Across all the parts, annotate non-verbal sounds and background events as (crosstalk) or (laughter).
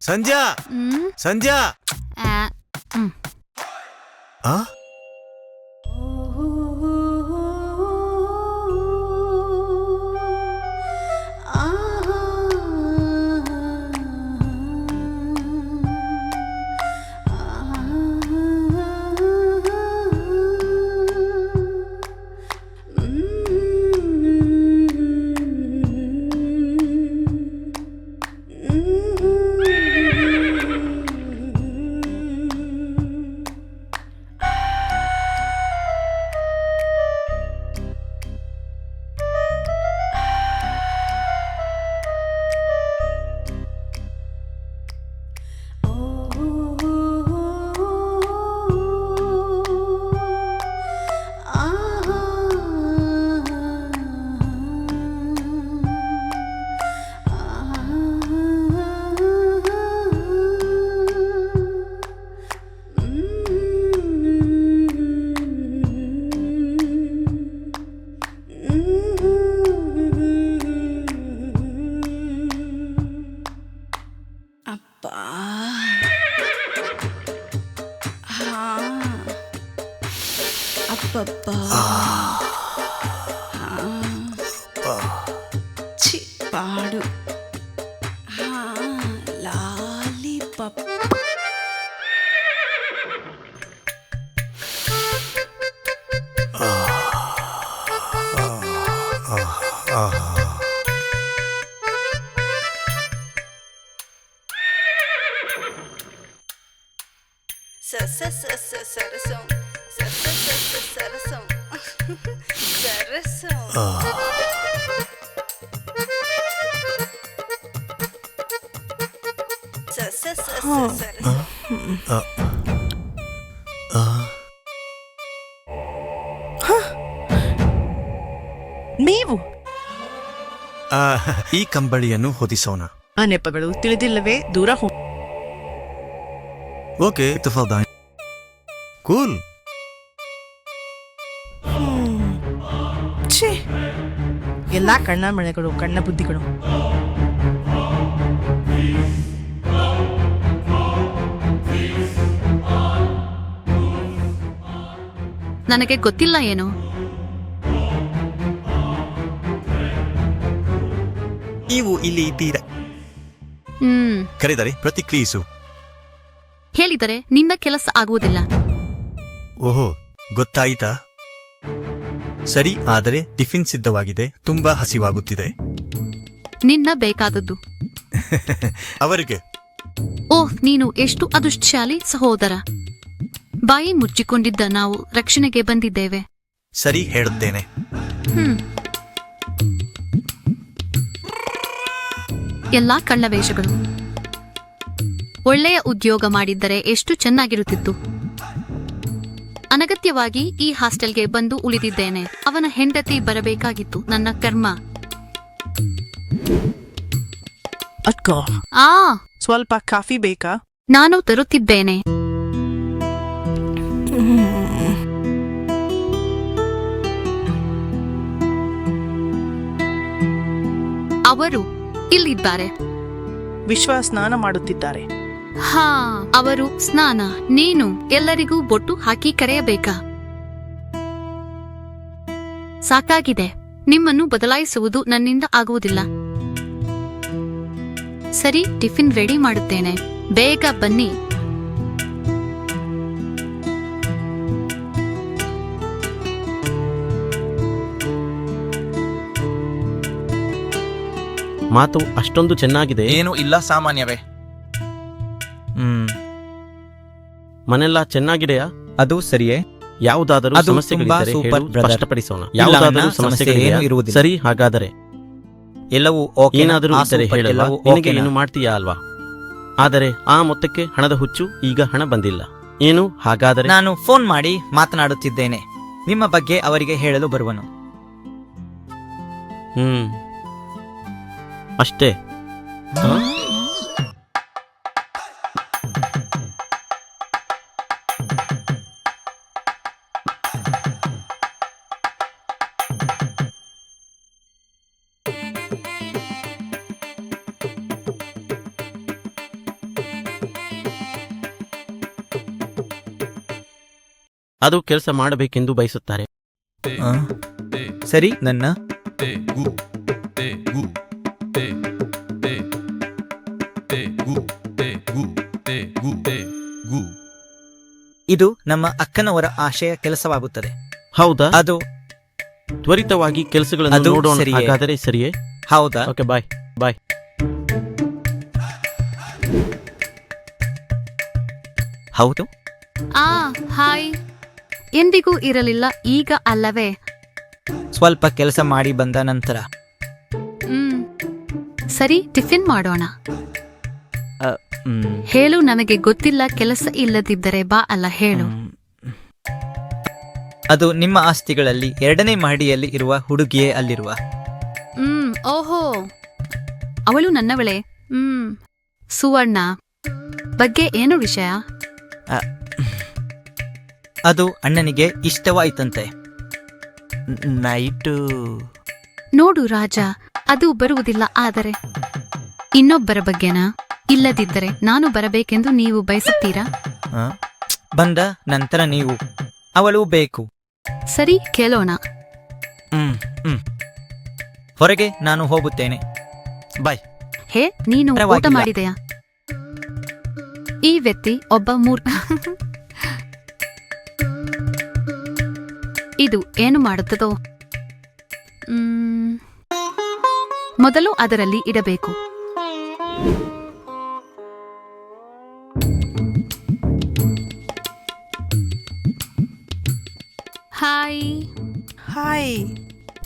சந்தியா! சந்தியா! ஆ? ಅಪ್ಪಪ್ಪ ಹಾ. ಸರಸಂ ಸ ಸ ಸ ಸ ಮೇವು ಆ, ಈ ಕಂಬಳಿಯನ್ನು ಹೊದಿಸೋಣ. ಆ ನೆಪಗಳು ತಿಳಿದಿಲ್ಲವೇ? ದೂರ ಹೋ ಓಕೆ ಕೂಲ್. ಎಲ್ಲಾ ಕಣ್ಣ ಮಳೆಗಳು ಕಣ್ಣ ಬುದ್ಧಿಗಳು. ನನಗೆ ಗೊತ್ತಿಲ್ಲ ಏನು? ನೀವು ಇಲ್ಲಿ ಇದ್ದೀರಾ? ಹ್ಮ್. ಕರೆದರೆ ಪ್ರತಿಕ್ರಿಯಿಸು. ಹೇಳಿದರೆ ನಿನ್ನ ಕೆಲಸ ಆಗುವುದಿಲ್ಲ. ಓಹೋ ಗೊತ್ತಾಯಿತಾ? ಸರಿ ಆದರೆ ಟಿಫಿನ್ ಸಿದ್ಧವಾಗಿದೆ. ತುಂಬಾ ಹಸಿವಾಗುತ್ತಿದೆ. ನಿನ್ನ ಬೇಕಾದದ್ದು. (laughs) ಅವರಿಗೆ. ಓಹ್ ನೀನು ಎಷ್ಟು ಅದೃಷ್ಟಶಾಲಿ ಸಹೋದರ. ಬಾಯಿ ಮುಚ್ಚಿಕೊಂಡಿದ್ದ ನಾವು ರಕ್ಷಣೆಗೆ ಬಂದಿದ್ದೇವೆ. ಸರಿ ಹೇಳುತ್ತೇನೆ. ಹ್ಮ್. ಎಲ್ಲಾ ಕಳ್ಳವೇಷಗಳು. ಒಳ್ಳೆಯ ಉದ್ಯೋಗ ಮಾಡಿದ್ದರೆ ಎಷ್ಟು ಚೆನ್ನಾಗಿರುತ್ತಿತ್ತು. ಅನಗತ್ಯವಾಗಿ ಈ ಹಾಸ್ಟೆಲ್ಗೆ ಬಂದು ಉಳಿದಿದ್ದೇನೆ. ಅವನ ಹೆಂಡತಿ ಬರಬೇಕಾಗಿತ್ತು. ನನ್ನ ಕರ್ಮ. ಆ. ಸ್ವಲ್ಪ ಕಾಫಿ ಬೇಕಾ? ನಾನು ತರುತ್ತಿದ್ದೇನೆ. ಅವರು ಇಲ್ಲಿದ್ದಾರೆ. ವಿಶ್ವ ಸ್ನಾನ ಮಾಡುತ್ತಿದ್ದಾರೆ. ಹಾ ಅವರು ಸ್ನಾನ ನೀನು ಎಲ್ಲರಿಗೂ ಬೊಟ್ಟು ಹಾಕಿ ಕರೆಯಬೇಕಾ. ಸಾಕಾಗಿದೆ. ನಿಮ್ಮನ್ನು ಬದಲಾಯಿಸುವುದು ನನ್ನಿಂದ ಆಗುವುದಿಲ್ಲ. ಸರಿ ಟಿಫಿನ್ ರೆಡಿ ಮಾಡುತ್ತೇನೆ. ಬೇಗ ಬನ್ನಿ. ಮಾತು ಅಷ್ಟೊಂದು ಚೆನ್ನಾಗಿದೆ. ಏನು ಇಲ್ಲ ಸಾಮಾನ್ಯವೇ. ಹ್ಮ್. ಮನೆಲ್ಲ ಚೆನ್ನಾಗಿದೆಯಾ? ಅದು ಸರಿಯೇ. ಯಾವುದಾದರೂ ಅದು ಸಮಸ್ಯೆಗಳಿದ್ದರೆ ತುಂಬಾ ಹೇಳು, ಬ್ರದರ್. ಸ್ಪಷ್ಟಪಡಿಸೋಣ. ಇಲ್ಲ ಯಾವುದಾದರೂ ಅಣ್ಣ, ಸಮಸ್ಯೆ ಇರುವುದಿಲ್ಲ. ಸರಿ ಹಾಗಾದರೆ. ಎಲ್ಲವೂ ಓಕೆ ಏನಾದರೂ ಇದ್ದರೆ ಹೇಳಲ್ಲ ನಿನಗೆ ಏನು ಮಾಡ್ತೀಯಾ ಅಲ್ವಾ? ಆದರೆ ಆ ಮೊತ್ತಕ್ಕೆ ಹಣದ ಹುಚ್ಚು ಈಗ ಹಣ ಬಂದಿಲ್ಲ. ಏನು? ಹಾಗಾದರೆ? ನಾನು ಫೋನ್ ಮಾಡಿ ಮಾತನಾಡುತ್ತಿದ್ದೇನೆ. ನಿಮ್ಮ ಬಗ್ಗೆ ಅವರಿಗೆ ಹೇಳಲು ಬರುವನು. ಹ್ಮ್. ಅಷ್ಟೇ. ಹ? ಅದು ಕೆಲಸ ಮಾಡಬೇಕೆಂದು ಬಯಸುತ್ತಾರೆ. ಆ, ಸರಿ ನನ್ನ. ಇದು ನಮ್ಮ ಅಕ್ಕನವರ ಆಶಯ ಕೆಲಸವಾಗುತ್ತದೆ. ಹೌದಾ? ಅದು ತ್ವರಿತವಾಗಿ ಕೆಲಸಗಳನ್ನು ಅದು ನೋಡೋಣ. ಸರಿಯೇ. ಹಾಗಾದರೆ ಸರಿಯೇ? ಹೌದಾ? Okay bye. ಬಾಯ್. ಹೌದು? ಆ ಹಾಯ್. ಎಂದಿಗೂ ಇರಲಿಲ್ಲ ಈಗ ಅಲ್ಲವೇ? ಸ್ವಲ್ಪ ಕೆಲಸ ಮಾಡಿ ಬಂದ ನಂತರ. ಹ್ಮ್. ಸರಿ ಟಿಫಿನ್ ಮಾಡೋಣ. ಮ್, ಹೇಳು ನಮಗೆ ಗೊತ್ತಿಲ್ಲ ಕೆಲಸ ಇಲ್ಲದಿದ್ದರೆ ಬಾ ಅಲ್ಲ ಹೇಳು. ಅದು ನಿಮ್ಮ ಆಸ್ತಿಗಳಲ್ಲಿ ಎರಡನೇ ಮಹಡಿಯಲ್ಲಿ ಇರುವ ಹುಡುಗಿಯೇ ಅಲ್ಲಿರುವ. ಹ್ಮ್ ಓಹೋ. ಅವಳು ನನ್ನವಳೆ. ಹ್ಮ್. ಸುವರ್ಣ ಬಗ್ಗೆ ಏನು ವಿಷಯ? ಅದು ಅಣ್ಣನಿಗೆ ಇಷ್ಟವಾಯ್ತಂತೆ. ನೈಟು. ನೋಡು ರಾಜ ಅದು ಬರುವುದಿಲ್ಲ ಆದರೆ. ಇನ್ನೊಬ್ಬರ ಬಗ್ಗೆನಾ? ಇಲ್ಲದಿದ್ದರೆ ನಾನು ಬರಬೇಕೆಂದು ನೀವು ಬಯಸುತ್ತೀರಾ? ಆ, ಬಂದ ನಂತರ ನೀವು. ಅವಳು ಬೇಕು. ಸರಿ ಕೇಳೋಣ. ಹ್ಮ್ ಹ್ಮ್. ಹೊರಗೆ ನಾನು ಹೋಗುತ್ತೇನೆ. ಬಾಯ್. ಹೇ ನೀನು ಊಟ ಪರವಾಗಿಲ್ಲ. ಮಾಡಿದೆಯಾ? ಈ ವ್ಯಕ್ತಿ ಒಬ್ಬ ಮೂರ್ (laughs) ಇದು ಏನು ಮಾಡುತ್ತದೋ? ಮೊದಲು ಅದರಲ್ಲಿ ಇಡಬೇಕು. ಹಾಯ್. ಹಾಯ್.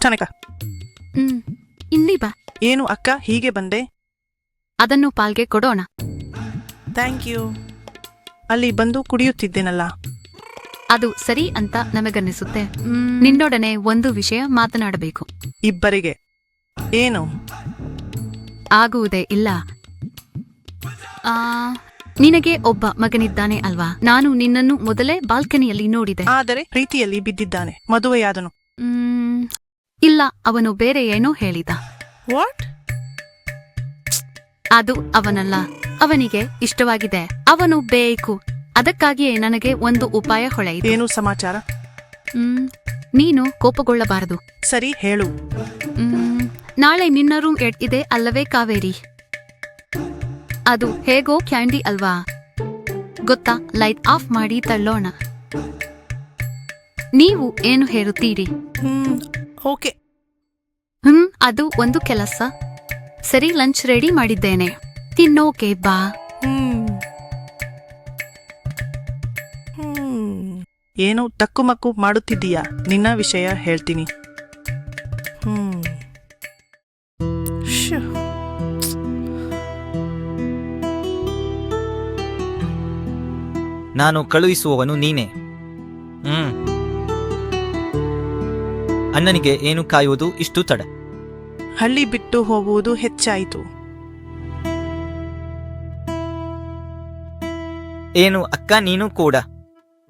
ಚನಕ. ಹ್ಮ್. ಇಲ್ಲಿ ಬಾ. ಏನು ಅಕ್ಕ ಹೀಗೆ ಬಂದೆ? ಅದನ್ನು ಪಾಲ್ಗೆ ಕೊಡೋಣ. ಥ್ಯಾಂಕ್ ಯು ಅಲ್ಲಿ ಬಂದು ಕುಡಿಯುತ್ತಿದ್ದೇನಲ್ಲ? ಅದು ಸರಿ ಅಂತ ನಮಗನ್ನಿಸುತ್ತೆ. ನಿನ್ನೊಡನೆ ಒಂದು ವಿಷಯ ಮಾತನಾಡಬೇಕು. ಇಬ್ಬರಿಗೆ. ಏನು? ಆಗುವುದೇ ಇಲ್ಲ. ಆ ನಿನಗೆ ಒಬ್ಬ ಮಗನಿದ್ದಾನೆ ಅಲ್ವಾ? ನಾನು ನಿನ್ನನ್ನು ಮೊದಲೇ ಬಾಲ್ಕನಿಯಲ್ಲಿ ನೋಡಿದೆ. ಆದರೆ ಪ್ರೀತಿಯಲ್ಲಿ ಬಿದ್ದಿದ್ದಾನೆ. ಮದುವೆಯಾದನು. ಮ್, ಇಲ್ಲ ಅವನು ಬೇರೆ ಏನೋ ಹೇಳಿದ. ವಾಟ್ ಅದು ಅವನಲ್ಲ. ಅವನಿಗೆ ಇಷ್ಟವಾಗಿದೆ. ಅವನು ಬೇಕು. ಅದಕ್ಕಾಗಿಯೇ ನನಗೆ ಒಂದು ಉಪಾಯ ಹೊಳೆಯಿತು ಏನು ಸಮಾಚಾರ? ಮ್, ನೀನು ಕೋಪಗೊಳ್ಳಬಾರದು. ಸರಿ ಹೇಳು. ಮ್, ನಾಳೆ ನಿನ್ನ ರೂಮ್ ಎಡ್ ಇದೆ ಅಲ್ಲವೇ ಕಾವೇರಿ? ಅದು ಹೇಗೋ ಕ್ಯಾಂಡಿ ಅಲ್ವಾ? ಗೊತ್ತಾ ಲೈಟ್ ಆಫ್ ಮಾಡಿ ತಳ್ಳೋಣ. ನೀವು ಏನು ಹೇಳುತ್ತೀರಿ? ಹ್ಮ್ ಓಕೆ. ಹ್ಮ್ ಅದು ಒಂದು ಕೆಲಸ. ಸರಿ ಲಂಚ್ ರೆಡಿ ಮಾಡಿದ್ದೇನೆ. ತಿನ್ನೋಕೆ ಬಾ. ಏನು ತಕ್ಕುಮಕ್ಕು ಮಾಡುತ್ತಿದ್ದೀಯಾ? ನಿನ್ನ ವಿಷಯ ಹೇಳ್ತೀನಿ. ಹ್ಮ್. ನಾನು ಕಳುಹಿಸುವವನು ನೀನೇ. ಹ್ಮ್. ಅಣ್ಣನಿಗೆ ಏನು ಕಾಯುವುದು ಇಷ್ಟು ತಡ. ಹಳ್ಳಿ ಬಿಟ್ಟು ಹೋಗುವುದು ಹೆಚ್ಚಾಯಿತು. ಏನು ಅಕ್ಕ ನೀನು ಕೂಡ.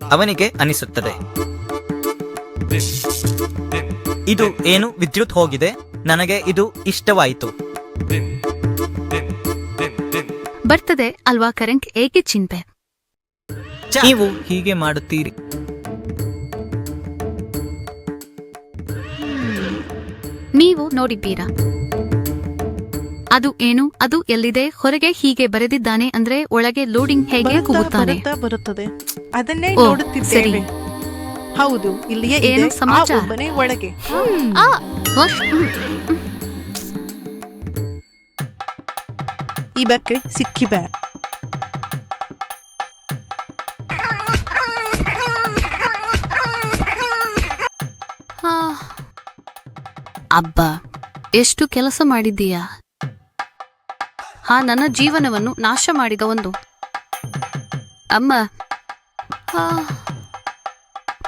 ಅವನಿಗೆ ಅನಿಸುತ್ತದೆ. ಇದು ಏನು ವಿದ್ಯುತ್ ಹೋಗಿದೆ? ನನಗೆ ಇದು ಇಷ್ಟವಾಯಿತು. ಬರ್ತದೆ ಅಲ್ವಾ ಕರೆಂಟ್? ಏಕೆ ಚಿಂತೆ? ನೀವು ಹೀಗೆ ಮಾಡುತ್ತೀರಿ. ನೀವು ನೋಡಿದ್ದೀರಾ? ಅದು ಏನು? ಅದು ಎಲ್ಲಿದೆ? ಹೊರಗೆ ಹೀಗೆ ಬರೆದಿದ್ದಾನೆ ಅಂದ್ರೆ ಒಳಗೆ ಲೋಡಿಂಗ್ ಹೇಗೆ ಕೂಗುತ್ತಾನೆ? ಬರುತ್ತಾ ಬರುತ್ತದೆ? ಅದನ್ನೇ ನೋಡುತ್ತಿದ್ದೇವೆ. ಹೌದು ಇಲ್ಲಿಯೇ ಏನು ಸಮಾಚಾರ? ಒಳಗೆ. ಸಿಕ್ಕಿಬೆ ಆ. ಅಬ್ಬ ಎಷ್ಟು ಕೆಲಸ ಮಾಡಿದ್ದೀಯಾ? ಹಾ ನನ್ನ ಜೀವನವನ್ನು ನಾಶ ಮಾಡಿದ ಒಂದು. ಅಮ್ಮ. ಆ.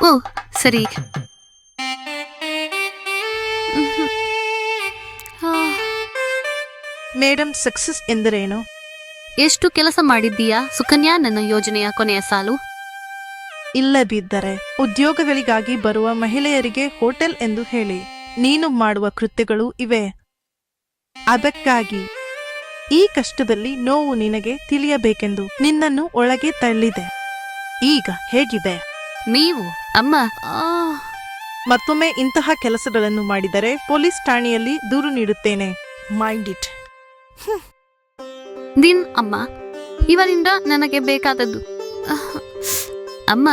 ಓ ಸರಿ. ಆ, ಮೇಡಮ್ ಸಕ್ಸಸ್ ಎಂದರೇನು? ಎಷ್ಟು ಕೆಲಸ ಮಾಡಿದ್ದೀಯಾ? ಸುಕನ್ಯಾ ನನ್ನ ಯೋಜನೆಯ ಕೊನೆಯ ಸಾಲು. ಇಲ್ಲದಿದ್ದರೆ ಉದ್ಯೋಗಗಳಿಗಾಗಿ ಬರುವ ಮಹಿಳೆಯರಿಗೆ ಹೋಟೆಲ್ ಎಂದು ಹೇಳಿ. ನೀನು ಮಾಡುವ ಕೃತ್ಯಗಳು ಇವೆ. ಅದಕ್ಕಾಗಿ. ಈ ಕಷ್ಟದಲ್ಲಿ ನೋವು ನಿನಗೆ ತಿಳಿಯಬೇಕೆಂದು ನಿನ್ನನ್ನು ಒಳಗೆ ತಳ್ಳಿದೆ. ಈಗ ಹೇಗಿದೆ? ನೀವು ಅಮ್ಮ ಆ, ಮತ್ತೊಮ್ಮೆ ಇಂತಹ ಕೆಲಸಗಳನ್ನು ಮಾಡಿದರೆ ಪೊಲೀಸ್ ಠಾಣೆಯಲ್ಲಿ ದೂರು ನೀಡುತ್ತೇನೆ. ಮೈಂಡ್ ಇಟ್ ದಿನ್ ಅಮ್ಮ ಇವರಿಂದ ನನಗೆ ಬೇಕಾದದ್ದು. ಅಮ್ಮ